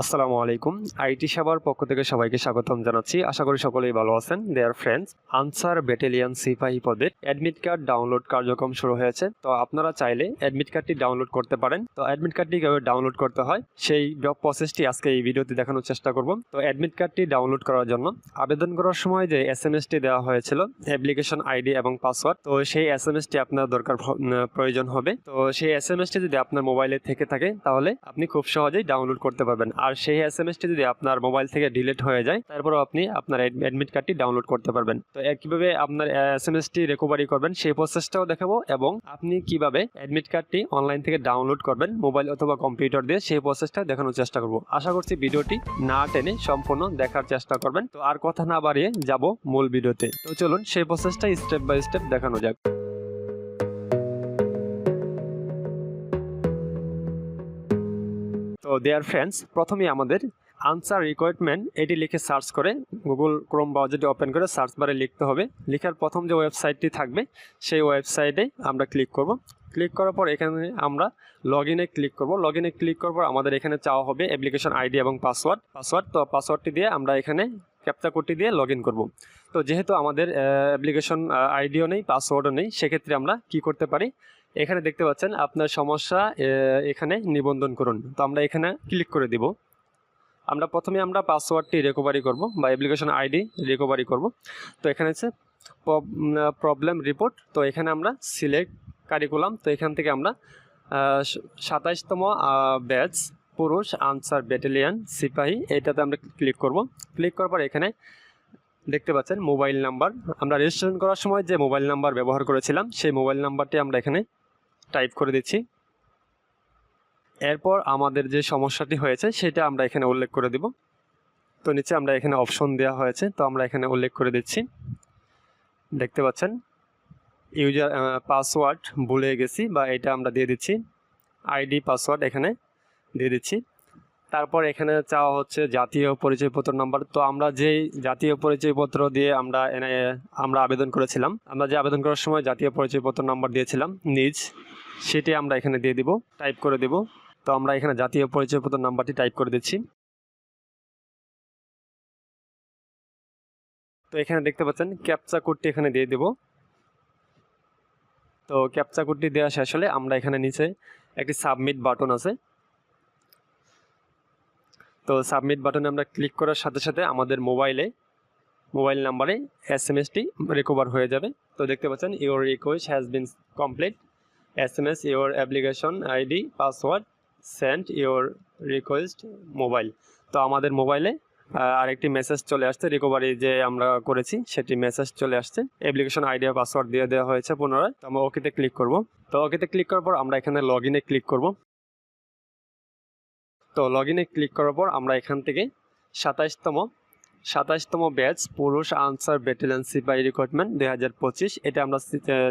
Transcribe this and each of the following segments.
আসসালামু আলাইকুম। আইটি সেবার পক্ষ থেকে সবাইকে স্বাগতম জানাচ্ছি। আশা করি সকলেই ভালো আছেন। দেয়ার ফ্রেন্ডস আনসার ব্যাটালিয়ান সিপাহী পদের অ্যাডমিট কার্ড ডাউনলোড কার্যক্রম শুরু হয়েছে। তো আপনারা চাইলে অ্যাডমিট কার্ডটি ডাউনলোড করতে পারেন। তো অ্যাডমিট কার্ডটি কীভাবে ডাউনলোড করতে হয়, সেই প্রসেসটি আজকে এই ভিডিওতে দেখানোর চেষ্টা করব। তো অ্যাডমিট কার্ডটি ডাউনলোড করার জন্য আবেদন করার সময় যে এস এম এসটি দেওয়া হয়েছিল অ্যাপ্লিকেশন আইডি এবং পাসওয়ার্ড তো সেই এস এম এসটি আপনার দরকার প্রয়োজন হবে। তো সেই এস এম এসটি যদি আপনার মোবাইলে থেকে থাকে, তাহলে আপনি খুব সহজেই ডাউনলোড করতে পারবেন। আর সেই এস এম এসটি যদি আপনার মোবাইল থেকে ডিলিট হয়ে যায়, তারপরও আপনি আপনার অ্যাডমিট কার্ডটি ডাউনলোড করতে পারবেন। তো কীভাবে আপনার এস এম এসটি রিকভারি করবেন, সেই প্রসেসটাও দেখাবো এবং আপনি কীভাবে অ্যাডমিট কার্ডটি অনলাইন থেকে ডাউনলোড করবেন মোবাইল অথবা কম্পিউটার দিয়ে সেই প্রসেসটা দেখানোর চেষ্টা করব। আশা করছি ভিডিওটি না টেনে সম্পূর্ণ দেখার চেষ্টা করবেন। তো আর কথা না বাড়িয়ে যাব মূল ভিডিওতে। তো চলুন সেই প্রসেসটা স্টেপ বাই স্টেপ দেখানো যাক। তো দেয়ার ফ্রেন্ডস প্রথমে আমাদের আনসার রিকোয়ারমেন্ট এটি লিখে সার্চ করে। গুগল ক্রোম ব্রাউজারটি ওপেন করে সার্চ বারে লিখতে হবে। লেখার প্রথম যে ওয়েবসাইটটি থাকবে, সেই ওয়েবসাইটে আমরা ক্লিক করব। ক্লিক করার পর এখানে আমরা লগ ইনে ক্লিক করব। লগ ইনে ক্লিক করার পর আমাদের এখানে চাওয়া হবে অ্যাপ্লিকেশন আইডি এবং পাসওয়ার্ড পাসওয়ার্ড তো পাসওয়ার্ডটি দিয়ে আমরা এখানে ক্যাপচা কোডটি দিয়ে লগ ইন করব। তো যেহেতু আমাদের অ্যাপ্লিকেশন আইডিও নেই পাসওয়ার্ডও নেই, সেক্ষেত্রে আমরা কি করতে পারি? এখানে দেখতে পাচ্ছেন, আপনার সমস্যা এখানে নিবন্ধন করুন। তো আমরা এখানে ক্লিক করে দিব। আমরা প্রথমে আমরা পাসওয়ার্ডটি রিকভারি করব বা অ্যাপ্লিকেশন আইডি রিকভারি করব। তো এখানে হচ্ছে প্রবলেম রিপোর্ট তো এখানে আমরা সিলেক্ট কারিকুলাম তো এখান থেকে আমরা সাতাইশতম ব্যাচ পুরুষ, আনসার ব্যাটালিয়ান সিপাহী, এটাতে আমরা ক্লিক করব। ক্লিক করার পর এখানে দেখতে পাচ্ছেন, মোবাইল নাম্বার। আমরা রেজিস্ট্রেশন করার সময় যে মোবাইল নাম্বার ব্যবহার করেছিলাম, সেই মোবাইল নাম্বারটি আমরা এখানে টাইপ করে দিচ্ছি। এরপর আমাদের যে সমস্যাটি হয়েছে, সেটা আমরা এখানে উল্লেখ করে দিব। তো নিচে আমরা এখানে অপশন দেওয়া হয়েছে, তো আমরা এখানে উল্লেখ করে দিচ্ছি। দেখতে পাচ্ছেন ইউজার পাসওয়ার্ড ভুলে গেছি বা এটা আমরা দিয়ে দিচ্ছি। আইডি পাসওয়ার্ড এখানে দিয়ে দিচ্ছি। তারপর এখানে চাওয়া হচ্ছে জাতীয় পরিচয়পত্র নাম্বার তো আমরা যেই জাতীয় পরিচয়পত্র দিয়ে আমরা এনে, আমরা আবেদন করেছিলাম, আমরা যে আবেদন করার সময় জাতীয় পরিচয়পত্র নাম্বার দিয়েছিলাম নিজ, সেটি আমরা এখানে দিয়ে দিব টাইপ করে দিব। তো আমরা এখানে জাতীয় পরিচয়পত্র নাম্বারটি টাইপ করে দিচ্ছি। তো এখানে দেখতে পাচ্ছেন ক্যাপচা কোডটি এখানে দিয়ে দিব। তো ক্যাপচা কোডটি দেওয়া শেষ হলে আমরা এখানে নিচে একটি সাবমিট বাটন আছে। তো সাবমিট বাটনে আমরা ক্লিক করার সাথে সাথে আমাদের মোবাইলে মোবাইল নাম্বারে এস এম এসটি রিকভার হয়ে যাবে। তো দেখতে পাচ্ছেন your request has been complete S M S your application ID password send your request mobile তো আমাদের মোবাইলে আরেকটি মেসেজ চলে আসছে রিকভারি যে আমরা করেছি, সেটি মেসেজ চলে আসছে। অ্যাপ্লিকেশন আইডি পাসওয়ার্ড দিয়ে দেওয়া হয়েছে পুনরায়। তো আমরা ওকেতে ক্লিক করব। তো ওকেতে ক্লিক করার পর আমরা এখানে লগ ইনে ক্লিক করব। তো লগ ইনে ক্লিক করার পর আমরা এখান থেকে সাতাইশতম সাতাইশতম ব্যাচ পুরুষ আনসার ব্যাটালিয়ান সিপাহি রিক্রুটমেন্ট দুই হাজার পঁচিশ, এটা আমরা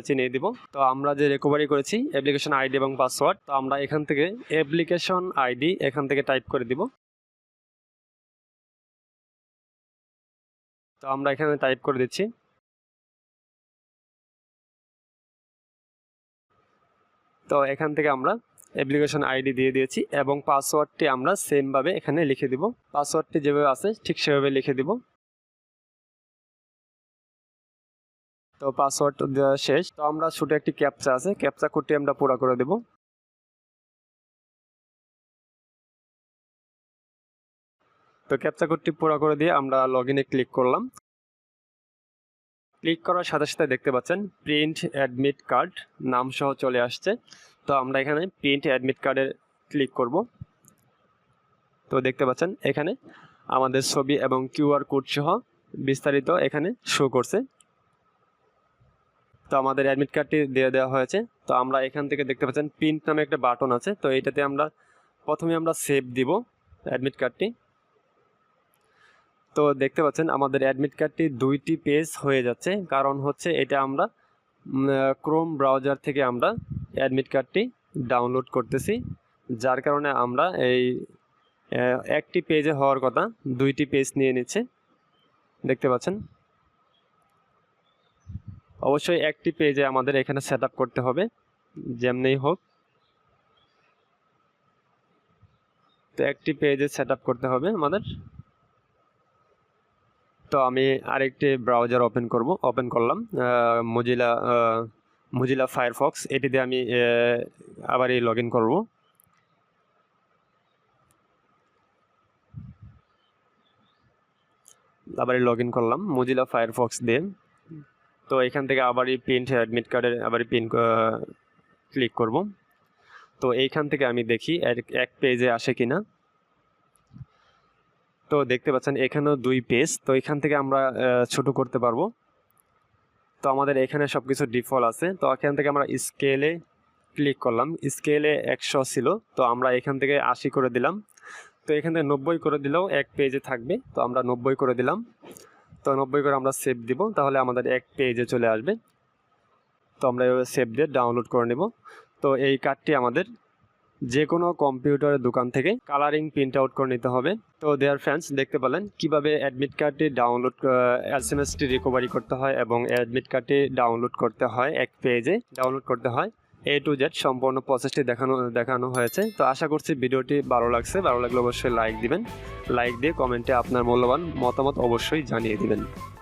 চিনিয়ে দিব। তো আমরা যে রিকভারি করেছি অ্যাপ্লিকেশন আইডি এবং পাসওয়ার্ড তো আমরা এখান থেকে অ্যাপ্লিকেশন আইডি এখান থেকে টাইপ করে দিব। তো আমরা এখানে টাইপ করে দিচ্ছি। তো এখান থেকে আমরা অ্যাপ্লিকেশন আইডি দিয়ে দিয়েছি এবং পাসওয়ার্ডটি আমরা সেমভাবে এখানে লিখে দিব। পাসওয়ার্ডটি যেভাবে আছে ঠিক সেভাবে লিখে দিব। তো পাসওয়ার্ড শেষ। তো আমরা ছোট একটি ক্যাপচা আছে। ক্যাপচা কোডটি আমরা পুরো করে দেব। তো ক্যাপচা কোডটি পুরো করে দিয়ে আমরা লগ ইনে ক্লিক করলাম। ক্লিক করার সাথে সাথে দেখতে পাচ্ছেন প্রিন্ট অ্যাডমিট কার্ড নাম সহ চলে আসছে। তো আমরা এখানে প্রিন্ট অ্যাডমিট কার্ডে ক্লিক করব। তো দেখতে পাচ্ছেন, এখানে আমাদের ছবি এবং কিউআর কোড সহ বিস্তারিত এখানে শো করছে। তো আমাদের অ্যাডমিট কার্ডটি দিয়ে দেওয়া হয়েছে। তো আমরা এখান থেকে দেখতে পাচ্ছেন প্রিন্ট নামে একটা বাটন আছে। তো এইটাতে আমরা প্রথমে আমরা সেভ দিব অ্যাডমিট কার্ডটি তো দেখতে পাচ্ছেন, আমাদের অ্যাডমিট কার্ডটি দুইটি পেজ হয়ে যাচ্ছে। কারণ হচ্ছে এটা আমরা ক্রোম ব্রাউজার থেকে আমরা অ্যাডমিট কার্ডটি ডাউনলোড করতেছি, যার কারণে আমরা এই একটি পেজে হওয়ার কথা দুইটি পেজ নিয়ে নিচ্ছে। দেখতে পাচ্ছেন? অবশ্যই একটি পেজে আমাদের এখানে সেট করতে হবে যেমনি হোক। তো একটি পেজে সেট করতে হবে আমাদের। তো আমি আরেকটি ব্রাউজার ওপেন করব ওপেন করলাম মজিলা মজিলা ফায়ারফক্স এটি দিয়ে আমি আবার এই লগ ইন করব। আবার লগ ইন করলাম মজিলা ফায়ারফক্স দিয়ে। তো এখান থেকে আবারই প্রিন্ট অ্যাডমিট কার্ডের আবার প্রিন্ট ক্লিক করব। তো এইখান থেকে আমি দেখি এক- এক পেজে আসে কিনা। তো দেখতে পাচ্ছেন, এখানেও দুই পেজ তো এখান থেকে আমরা ছোট করতে পারব। তো আমাদের এখানে সব কিছু ডিফল্ট আছে। তো এখান থেকে আমরা স্কেলে ক্লিক করলাম। স্কেলে একশো ছিল। তো আমরা এখান থেকে আশি করে দিলাম। তো এখান থেকে নব্বই করে দিলেও এক পেজে থাকবে। তো আমরা নব্বই করে দিলাম। তো নব্বই করে আমরা সেভ দিব। তাহলে আমাদের এক পেজে চলে আসবে। তো আমরা এভাবে সেভ দিয়ে ডাউনলোড করে নেব। তো এই কার্ডটি আমাদের যে কোনো কম্পিউটারের দোকান থেকে কালারিং প্রিন্ট আউট করে নিতে হবে। তো দেয়ার ফ্রেন্ডস দেখতে পেলেন কীভাবে অ্যাডমিট কার্ডটি download S M ST recovery করতে হয় এবং অ্যাডমিট কার্ডটি ডাউনলোড করতে হয় এক পেজে ডাউনলোড করতে হয়। এ টু জেড সম্পূর্ণ প্রসেসটি দেখানো দেখানো হয়েছে। তো আশা করছি ভিডিওটি ভালো লাগছে। ভালো লাগলে অবশ্যই লাইক দিবেন। লাইক দিয়ে কমেন্টে আপনার মূল্যবান মতামত অবশ্যই জানিয়ে দিবেন।